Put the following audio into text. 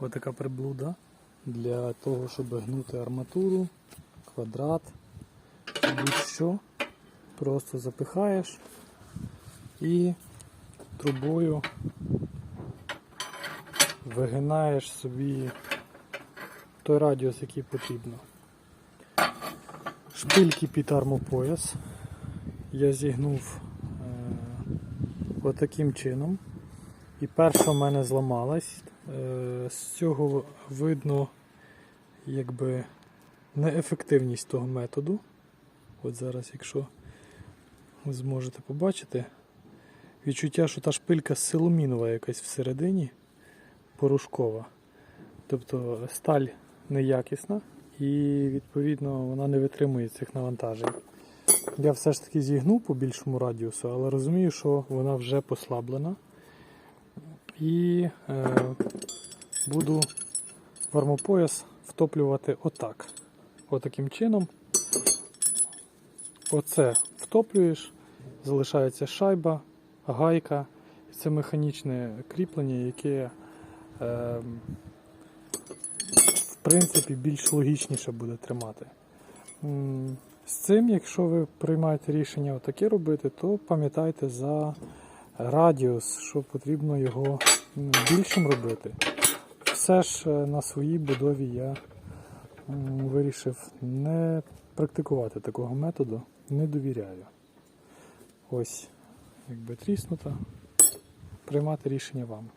Отака приблуда для того, щоб гнути арматуру, квадрат, будь-що. Просто запихаєш і трубою вигинаєш собі той радіус, який потрібно. Шпильки під армопояс я зігнув е, отаким чином. І перша в мене зламалась. Е, з цього видно якби неефективність того методу. От зараз, якщо ви зможете побачити, відчуття, що та шпилька силомінова якась всередині, порошкова. Тобто сталь неякісна і відповідно вона не витримує цих навантажень. Я все ж таки зігнув по більшому радіусу, але розумію, що вона вже послаблена. І е, буду в армопояс втоплювати отак. Отаким чином. Оце втоплюєш, залишається шайба, гайка. Це механічне кріплення, яке е, в принципі більш логічніше буде тримати. З цим, якщо ви приймаєте рішення отаке робити, то пам'ятайте за радіус, що потрібно його більшим робити. Все ж е, на своїй будові я вирішив не практикувати такого методу, не довіряю. Ось, якби тріснуто, приймати рішення вам.